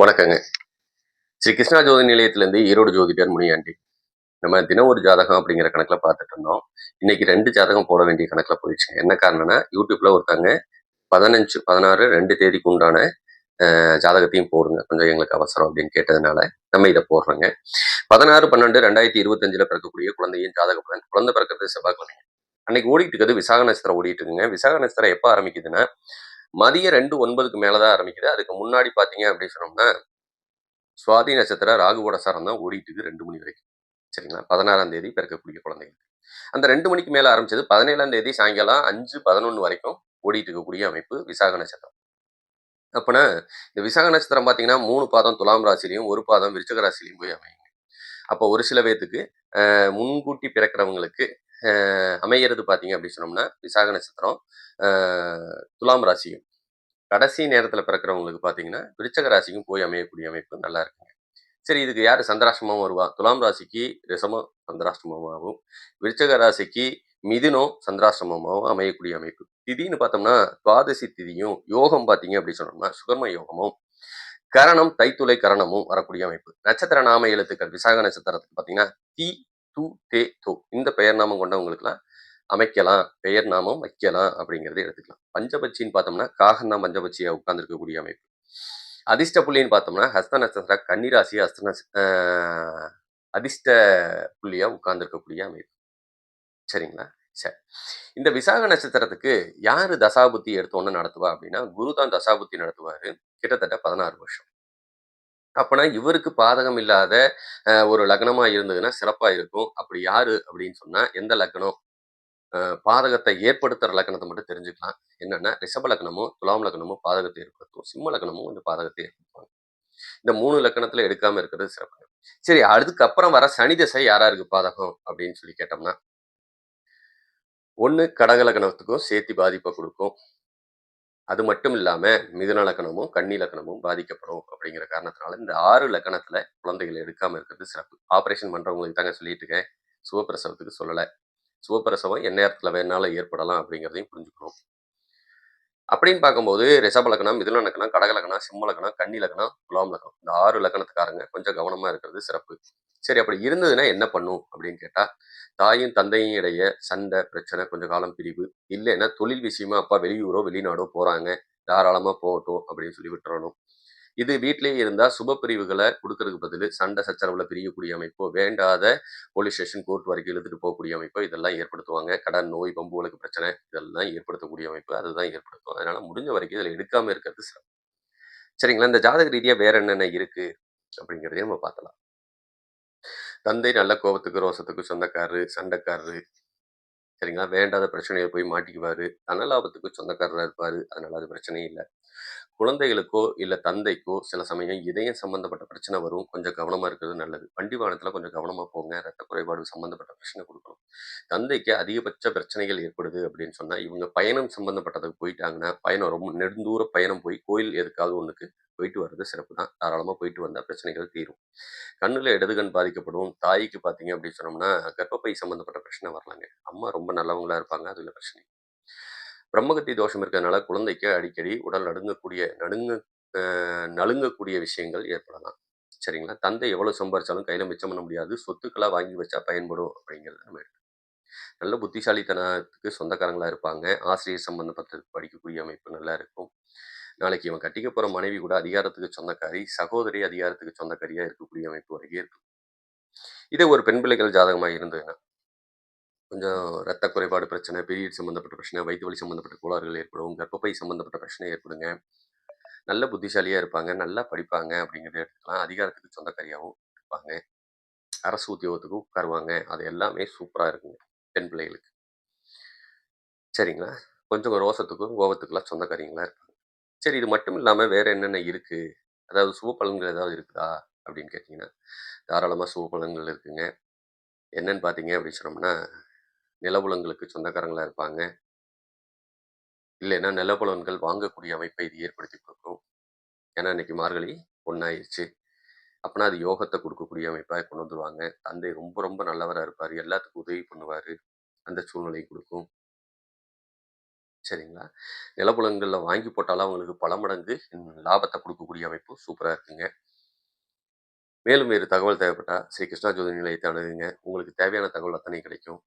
வணக்கங்க. ஸ்ரீ கிருஷ்ணா ஜோதி நிலையத்திலேருந்து ஈரோடு ஜோதிடர் முனியாண்டி. நம்ம தினம் ஒரு ஜாதகம் அப்படிங்கிற கணக்கில் பார்த்துட்டு இருந்தோம். இன்னைக்கு ரெண்டு ஜாதகம் போட வேண்டிய கணக்கில் போயிடுச்சு. என்ன காரணம்னா யூடியூப்ல ஒருத்தங்க பதினஞ்சு பதினாறு ரெண்டு தேதிக்கு உண்டான ஜாதகத்தையும் போடுங்க. கொஞ்சம் எங்களுக்கு அவசரம் அப்படின்னு கேட்டதுனால நம்ம இதை போடுறோங்க. பதினாறு பன்னெண்டு ரெண்டாயிரத்தி இருபத்தஞ்சில் பிறக்கக்கூடிய குழந்தையின் ஜாதக பலன் குழந்தை பிறக்கிறது குழந்தைங்க அன்னைக்கு ஓடிட்டு இருக்கிறது விசாக நட்சத்திரம் ஓடிட்டு இருக்குங்க. விசாக நட்சத்திரம் எப்போ ஆரம்பிக்குதுன்னா மதியம் ரெண்டு ஒன்பதுக்கு மேலே தான் ஆரம்பிக்குது. அதுக்கு முன்னாடி பார்த்தீங்க அப்படின்னு சொன்னோம்னா சுவாதி நட்சத்திரம் ராகுவோட சரம் தான் ஓடிட்டுக்கு ரெண்டு மணி வரைக்கும். சரிங்களா? பதினாறாம் தேதி பிறக்கக்கூடிய குழந்தைகளுக்கு அந்த ரெண்டு மணிக்கு மேலே ஆரம்பிச்சது பதினேழாம் தேதி சாயங்காலம் அஞ்சு பதினொன்று வரைக்கும் ஓடிட்டு இருக்கக்கூடிய அமைப்பு விசாக நட்சத்திரம். அப்போனா இந்த விசாக நட்சத்திரம் பார்த்தீங்கன்னா மூணு பாதம் துலாம் ராசிலையும் ஒரு பாதம் விருச்சக ராசிலையும் போய் அமையுங்க அப்போ ஒரு சில பேர்த்துக்கு முன்கூட்டி பிறக்கிறவங்களுக்கு அமைகிறது அமையிறது பார்த்தீங்க அப்படின்னு சொன்னோம்னா விசாக நட்சத்திரம் துலாம் ராசியும். கடைசி நேரத்தில் பிறக்கிறவங்களுக்கு பார்த்தீங்கன்னா விருச்சக ராசிக்கும் போய் அமையக்கூடிய அமைப்பு நல்லா இருக்குங்க. சரி இதுக்கு யார் சந்திராஷ்டமும் வருவா? துலாம் ராசிக்கு ரிசமம் சந்திராஷ்டமமாகவும் விருச்சக ராசிக்கு மிதுனம் சந்திராஷ்டமமாகவும் அமையக்கூடிய அமைப்பு. திதின்னு பார்த்தோம்னா துவாதசி திதியும் யோகம் பார்த்தீங்க அப்படின்னு சொன்னோம்னா சுகர்ம யோகமும் கரணம் தைத்துளை கரணமும் வரக்கூடிய அமைப்பு. நட்சத்திர நாம எழுத்துக்கள் விசாக நட்சத்திரத்துக்கு பார்த்தீங்கன்னா தி து தே தோ. இந்த பெயர் நாமம் கொண்டவங்களுக்குலாம் அமைக்கலாம் பெயர் நாமம் வைக்கலாம் அப்படிங்கிறத எடுத்துக்கலாம். பஞ்சபட்சின்னு பார்த்தோம்னா காகன் தான் பஞ்சபட்சியா உட்கார்ந்துருக்கக்கூடிய அமைப்பு. அதிர்ஷ்ட புள்ளின்னு பார்த்தோம்னா ஹஸ்த நட்சத்திர கன்னிராசி அஸ்த அதிர்ஷ்ட புள்ளியாக உட்கார்ந்துருக்கக்கூடிய அமைப்பு. சரிங்களா? சரி. இந்த விசாக நட்சத்திரத்துக்கு யார் தசாபுத்தி எடுத்தோன்னு நடத்துவா அப்படின்னா குரு தான் தசாபுத்தி நடத்துவார் கிட்டத்தட்ட பதினாறு வருஷம். அப்பனா இவருக்கு பாதகம் இல்லாத ஒரு லக்னமா இருந்ததுன்னா சிறப்பா இருக்கும். அப்படி யாரு அப்படின்னு சொன்னா எந்த லக்னம்? பாதகத்தை ஏற்படுத்துற லக்னத்தை மட்டும் தெரிஞ்சுக்கலாம். என்னன்னா ரிஷப லக்னமும் துலாம் லக்னமும் பாதகத்தை ஏற்படுத்தும். சிம்ம லக்னமும் இந்த பாதகத்தை ஏற்படுத்துவாங்க. இந்த மூணு லக்கணத்துல எடுக்காம இருக்கிறது சிறப்பு. சரி அதுக்கப்புறம் வர சனி திசை யாராருக்கு பாதகம்? அப்படின்னு சொல்லி கேட்டோம்னா ஒண்ணு கடக லக்னத்துக்கும் சேர்த்து பாதிப்பை கொடுக்கும். அது மட்டும் இல்லாமல் மிதுன லக்கணமும் கன்னி லக்கணமும் பாதிக்கப்படும் அப்படிங்கிற காரணத்தினால இந்த ஆறு லக்கணத்துல குழந்தைகள் எடுக்காம இருக்கிறது சிறப்பு. ஆபரேஷன் பண்ணுறவங்களுக்கு தாங்க சொல்லிட்டு இருக்கேன். சுவப்பிரசவத்துக்கு சொல்லலை. சுவப்பிரசவம் எந்நேரத்தில் நேரத்துல வேணாலும் ஏற்படலாம் அப்படிங்கிறதையும் புரிஞ்சுக்கணும். அப்படின்னு பார்க்கும்போது ரிஷப லக்னம் மிதுன லக்கணம் கடக லக்னம் சிம்ம லக்கணம் கன்னி லக்கணம் குலாம் லக்கணம். இந்த ஆறு லக்கணத்துக்காரங்க கொஞ்சம் கவனமா இருக்கிறது சிறப்பு. சரி அப்படி இருந்ததுன்னா என்ன பண்ணும்? அப்படின்னு கேட்டா தாயும் தந்தையும் இடையே சண்டை பிரச்சனை கொஞ்சம் காலம் பிரிவு. இல்லைன்னா தொழில் விஷயமா அப்பா வெளியூரோ வெளிநாடோ போறாங்க. தாராளமா போகட்டும் அப்படின்னு சொல்லி விட்டுறணும். இது வீட்டிலேயே இருந்தால் சுப பிரிவுகளை கொடுக்கறதுக்கு பதில் சண்டை சச்சரவில் பிரியக்கூடிய அமைப்போ வேண்டாத போலீஸ் ஸ்டேஷன் கோர்ட் வரைக்கும் இழுத்துட்டு போகக்கூடிய அமைப்போ இதெல்லாம் ஏற்படுத்துவாங்க. கடன் நோய் பம்புகளுக்கு பிரச்சனை இதெல்லாம் ஏற்படுத்தக்கூடிய அமைப்பு அதுதான் ஏற்படுத்தும். அதனால முடிஞ்ச வரைக்கும் இதில் எடுக்காமல் இருக்கிறது சிறப்பு. சரிங்களா? இந்த ஜாதக ரீதியா வேற என்னென்ன இருக்கு? அப்படிங்கிறதையும் நம்ம பார்த்தலாம் தந்தை நல்ல கோபத்துக்கு ரோசத்துக்கு சொந்தக்காரரு சண்டைக்காரரு. சரிங்களா? வேண்டாத பிரச்சனையை போய் மாட்டிக்குவாரு. தனலாபத்துக்கு சொந்தக்காரராக இருப்பாரு. அதனால அது பிரச்சனையும் இல்லை. குழந்தைகளுக்கோ இல்லை தந்தைக்கோ சில சமயம் இதயம் சம்மந்தப்பட்ட பிரச்சனை வரும். கொஞ்சம் கவனமாக இருக்கிறது நல்லது. வண்டி வாகனத்தில் கொஞ்சம் கவனமாக போங்க. ரத்த குறைபாடு சம்மந்தப்பட்ட பிரச்சனை கொடுக்கணும். தந்தைக்கு அதிகபட்ச பிரச்சனைகள் ஏற்படுது அப்படின்னு சொன்னால் இவங்க பயணம் சம்மந்தப்பட்டதுக்கு போயிட்டாங்கன்னா பயணம் ரொம்ப நெடுந்தூர பயணம் போய் கோயில் எதுக்காவது ஒன்றுக்கு போயிட்டு வர்றது சிறப்பு தான். தாராளமாக போயிட்டு வந்தால் பிரச்சனைகள் தீரும். கண்ணுல இடதுகண் பாதிக்கப்படும். தாய்க்கு பார்த்தீங்க அப்படின்னு சொன்னோம்னா கர்ப்பப்பை சம்மந்தப்பட்ட பிரச்சனை வரலாங்க. அம்மா ரொம்ப நல்லவங்களா இருப்பாங்க. அதில் பிரச்சனை பிரம்மகத்தி தோஷம் இருக்கிறதுனால குழந்தைக்கு அடிக்கடி உடல் நடுங்கக்கூடிய நடுங்க நழுங்கக்கூடிய விஷயங்கள் ஏற்படலாம். சரிங்களா? தந்தை எவ்வளோ சம்பாரிச்சாலும் கையில் மிச்சம் பண்ண முடியாது. சொத்துக்களாக வாங்கி வச்சா பயன்படும் அப்படிங்கிறது நம்ம நல்ல புத்திசாலித்தனத்துக்கு சொந்தக்காரங்களா இருப்பாங்க. ஆசிரியர் சம்பந்தப்பட்ட படிக்கக்கூடிய அமைப்பு நல்லா இருக்கும். நாளைக்கு இவன் கட்டிக்க போகிற மனைவி கூட அதிகாரத்துக்கு சொந்தக்காரி சகோதரி அதிகாரத்துக்கு சொந்தக்காரியாக இருக்கக்கூடிய அமைப்பு வரைக்கும் இருக்கும். இதே ஒரு பெண் பிள்ளைகள் ஜாதகமாக இருந்ததுன்னா கொஞ்சம் ரத்த குறைபாடு பிரச்சனை பீரியட் சம்மந்தப்பட்ட பிரச்சனை வயிற்று வலி சம்மந்தப்பட்ட கோளாறுகள் ஏற்படும் கர்ப்பப்பை சம்மந்தப்பட்ட பிரச்சனை ஏற்படுங்க. நல்ல புத்திசாலியாக இருப்பாங்க நல்லா படிப்பாங்க அப்படிங்கிறத எடுத்துக்கலாம். அதிகாரத்துக்கு சொந்தக்காரியாகவும் இருப்பாங்க. அரசு உத்தியோகத்துக்கு உட்காருவாங்க. அது எல்லாமே சூப்பராக இருக்குங்க பெண் பிள்ளைகளுக்கு. சரிங்களா? கொஞ்சம் ரோசத்துக்கும் கோபத்துக்குலாம் சொந்தக்காரிங்களா இருப்பாங்க. சரி இது மட்டும் இல்லாமல் வேறு என்னென்ன இருக்குது அதாவது சுப பலன்கள் ஏதாவது இருக்குதா? அப்படின்னு கேட்டிங்கன்னா தாராளமாக சுப பலன்கள் இருக்குங்க. என்னன்னு பார்த்தீங்க அப்படின்னு சொன்னோம்னா நிலபுலங்களுக்கு சொந்தக்காரங்களாக இருப்பாங்க இல்லைன்னா நிலபுலன்கள் வாங்கக்கூடிய அமைப்பை இது ஏற்படுத்தி கொடுக்கும் ஏன்னா இன்னைக்கு மார்கழி ஒன்றாயிருச்சு அப்படின்னா அது யோகத்தை கொடுக்கக்கூடிய அமைப்பாக கொண்டு வந்துருவாங்க தந்தை ரொம்ப ரொம்ப நல்லவராக இருப்பார் எல்லாத்துக்கும் உதவி பண்ணுவார் அந்த சூழ்நிலை கொடுக்கும் சரிங்களா? நிலபுலன்கள்ல வாங்கி போட்டாலும் அவங்களுக்கு பல மடங்கு லாபத்தை கொடுக்கக்கூடிய அமைப்பு சூப்பராக இருக்குங்க. மேலும் வேறு தகவல் தேவைப்பட்டால் ஸ்ரீ கிருஷ்ணா ஜோதி நிலையத்தை அணுகுங்க. உங்களுக்கு தேவையான தகவல் அத்தனை கிடைக்கும்.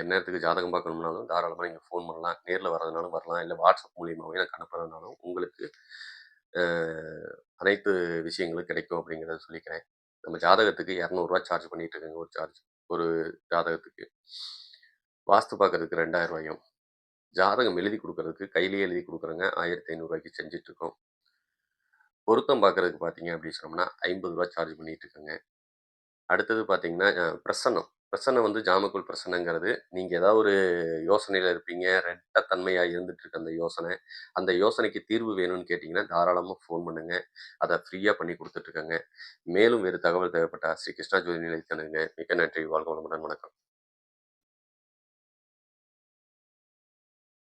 எந்நேரத்துக்கு ஜாதகம் பார்க்கணும்னாலும் தாராளமாக நீங்கள் ஃபோன் பண்ணலாம். நேரில் வர்றதுனாலும் வரலாம். இல்லை வாட்ஸ்அப் மூலியமாகவே எனக்கு அனுப்புறதுனாலும் உங்களுக்கு அனைத்து விஷயங்களும் கிடைக்கும் அப்படிங்கிறத சொல்லிக்கிறேன். நம்ம ஜாதகத்துக்கு இரநூறுவா சார்ஜ் பண்ணிகிட்டு இருக்கேங்க ஒரு சார்ஜ். ஒரு ஜாதகத்துக்கு. வாஸ்து பார்க்கறதுக்கு ரூ. 2000 ஜாதகம் எழுதி கொடுக்கறதுக்கு கையிலேயே எழுதி கொடுக்குறேங்க ஆயிரத்தி ஐநூறுரூவாய்க்கு செஞ்சிட்ருக்கோம் பொருத்தம் பார்க்குறதுக்கு பார்த்தீங்க அப்படின்னு சொன்னோம்னா, ஐம்பது ரூபா சார்ஜ் பண்ணிகிட்டு இருக்கேங்க. அடுத்தது பார்த்தீங்கன்னா, பிரசன்னம். பிரசனை வந்து ஜாமக்குள் பிரசன்னங்கிறது, நீங்கள் ஏதாவது ஒரு யோசனையில் இருப்பீங்க. ரெட்டத்தன்மையாக இருந்துட்டு இருக்க அந்த யோசனை. அந்த யோசனைக்கு தீர்வு வேணும்னு கேட்டிங்கன்னா தாராளமாக ஃபோன் பண்ணுங்கள் அதை ஃப்ரீயாக பண்ணி குடுத்துட்டு மேலும் வேறு தகவல் தேவைப்பட்டா, ஸ்ரீ கிருஷ்ணா ஜோதி நிலையத்தை மிக்க நன்றி. வாழ்க வளமுடன். வணக்கம்.